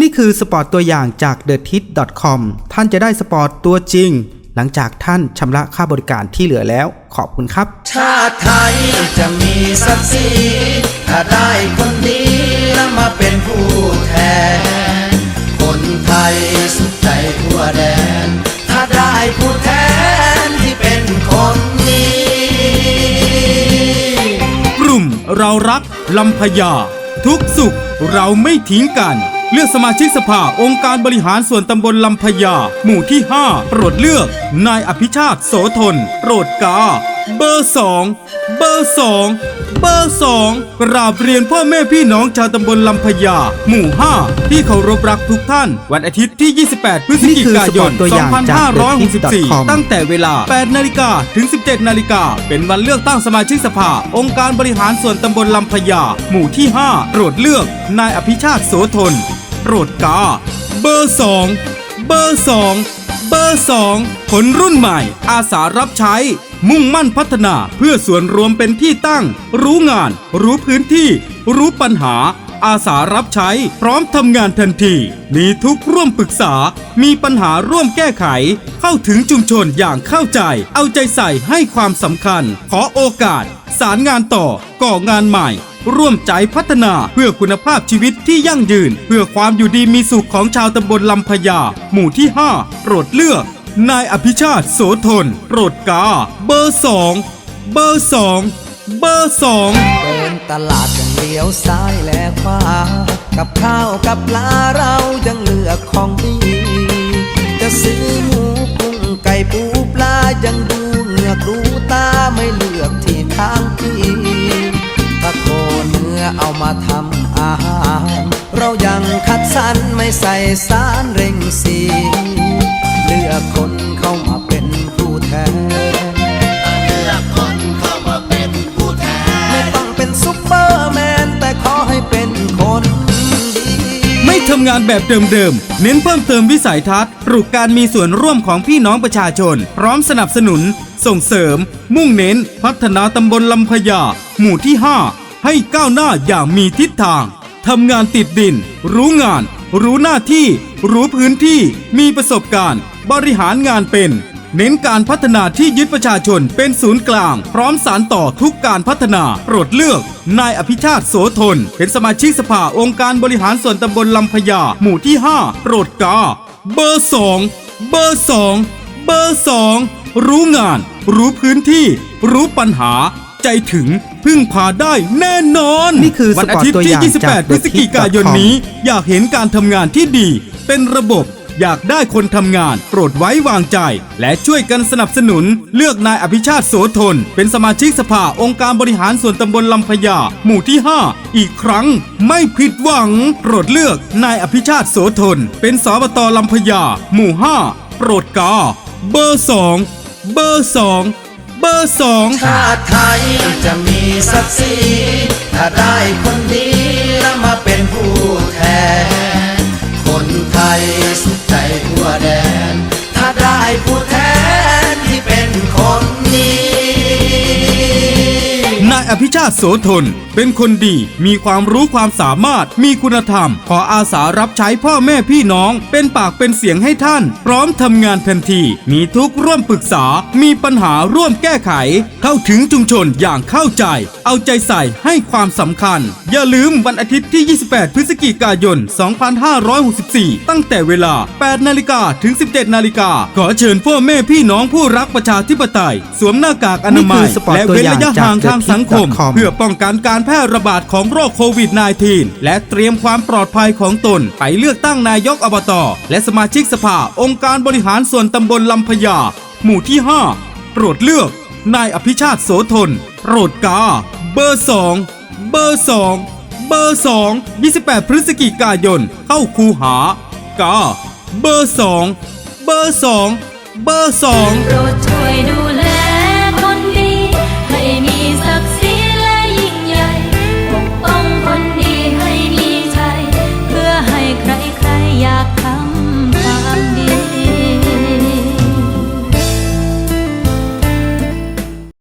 นี่คือสปอร์ตตัวอย่างจาก t h e t i t c o m ท่านจะได้สปอร์ตตัวจริง หลังจากท่านชำระค่าบริการที่เหลือแล้ว ขอบคุณครับ ชาติไทยจะมีศักดิ์ศรีถ้าได้คนดีแล้วมาเป็นผู้แทน คนไทยสุขใจทั่วแดน ถ้าได้ผู้แทนที่เป็นคนดีกลุ่มเรารักลำพญาทุกสุขเราไม่ทิ้งกัน เลือกสมาชิกสภาองค์การบริหารส่วนตำบลลำพญาหมู่ที่ 5 โปรดเลือก นายอภิชาติโสธนโปรดกา เบอร์สองเบอร์สองเบอร์สองกราบเรียนพ่อแม่พี่น้องชาวตำบลลำพญาหมู่ 5 ที่เคารพรักทุกท่าน วันอาทิตย์ที่ 28 พฤศจิกายนนี่คือสปอร์ตตัวอย่างจาก2564 ตั้งแต่เวลา 8 นาฬิกาถึง 17 นาฬิกา เป็นวันเลือกตั้งสมาชิกสภา องค์การบริหารส่วนตำบลลำพญาหมู่ที่ 5 โปรดเลือก นายอภิชาติโสธน โปรดกา เบอร์2เบอร์2เบอร์2คนรุ่นใหม่ อาสารับใช้ มุ่งมั่นพัฒนาเพื่อส่วนรวมเป็นที่ตั้ง รู้งาน รู้พื้นที่ รู้ปัญหา อาสารับใช้ พร้อมทำงานทันที มีทุกร่วมปรึกษา มีปัญหาร่วมแก้ไข เข้าถึงชุมชนอย่างเข้าใจ เอาใจใส่ให้ความสำคัญ ขอโอกาส สารงานต่อ ก่องานใหม่ ร่วมใจพัฒนาเพื่อคุณภาพชีวิตที่ยั่งยืน เพื่อความอยู่ดีมีสุขของชาวตำบลลำพญา หมู่ที่ 5 โปรดเลือก นายอภิชาติโสธนโปรดกา เบอร์สองเบอร์สองเบอร์สองเดินตลาดยังเลี้ยวซ้ายและขวากับข้าวกับปลาเรายังเลือกของดีจะซื้อ ไม่ใส่สารเร่งสีเลือกคนเข้ามาเป็นผู้แทนเลือกคนเข้ามาเป็นผู้แทน ไม่ต้องเป็นซุปเปอร์แมน แต่ขอให้เป็นคนดี ไม่ทำงานแบบเดิมๆ เน้นเพิ่มเติมวิสัยทัศน์ปลุกการมีส่วนร่วมของพี่น้องประชาชน พร้อมสนับสนุน ส่งเสริม มุ่งเน้น พัฒนาตำบลลำพญาหมู่ที่ 5 ให้ก้าวหน้าอย่างมีทิศทางทำงานติดดิน รู้งาน รู้หน้าที่ รู้พื้นที่ มีประสบการณ์ บริหารงานเป็น เน้นการพัฒนาที่ยึดประชาชนเป็นศูนย์กลาง พร้อมสารต่อทุกการพัฒนา โปรดเลือก นายอภิชาติโสธน เป็นสมาชิกสภาองค์การบริหารส่วนตำบลลำพญาหมู่ที่ 5 โปรดกา เบอร์สองเบอร์สองเบอร์สองรู้งาน รู้พื้นที่ รู้ปัญหา ใจถึงพึ่งพาได้แน่นอน นี่คือวันอาทิตย์สปอร์ตตัวที่อย่างจาก28 พฤศจิกายนนี้ อยากเห็นการทำงานที่ดี เป็นระบบอยากได้คนทำงานโปรดไว้วางใจ และช่วยกันสนับสนุน เลือกนายอภิชาติโสธน เป็นสมาชิกสภาองค์การบริหารส่วนตำบลลำพญาหมู่ที่ 5 อีกครั้ง ไม่ผิดหวัง โปรดเลือกนายอภิชาติโสธน เป็นสบตลำพญาหมู่ 5 โปรดกา เบอร์สองเบอร์สอง เบอร์สองชาติไทยจะมีศักดิ์ศรีถ้าได้คนดีแล้วมาเป็นผู้แทน คนไทยสุขใจทั่วแดน ถ้าได้ผู้แทนที่เป็นคนดีนายอภิชาติโสธน เป็นคนดี มีความรู้ความสามารถ มีคุณธรรม ขออาสารับใช้พ่อแม่พี่น้อง เป็นปากเป็นเสียงให้ท่าน พร้อมทำงานทันที มีทุกข์ร่วมปรึกษา มีปัญหาร่วมแก้ไข เข้าถึงชุมชนอย่างเข้าใจ เอาใจใส่ให้ความสำคัญ อย่าลืมวันอาทิตย์ที่ 28 พฤศจิกายน 2564 ตั้งแต่เวลา 8 นาฬิกาถึง 17 นาฬิกา ขอเชิญพ่อแม่พี่น้องผู้รักประชาธิปไตย สวมหน้ากากอนามันี่ยคือสปอร์ตและตัวเว้นอย่างระยะห่างจากทางสังคม TheTip.com เพื่อป้องกันการแพร่ระบาดของโรคโควิด -19 และเตรียมความปลอดภัยของตน ไปเลือกตั้งนายกอบตและสมาชิกสภาองค์การบริหารส่วนตำบลลำพญาหมู่ที่ 5 โปรดเลือก นายอภิชาติโสธนโปรดกา เบอร์ 2 เบอร์ 2 เบอร์ 2 28 พฤศจิกายน เข้าคูหากา เบอร์ 2 เบอร์ 2 เบอร์2โปรดโท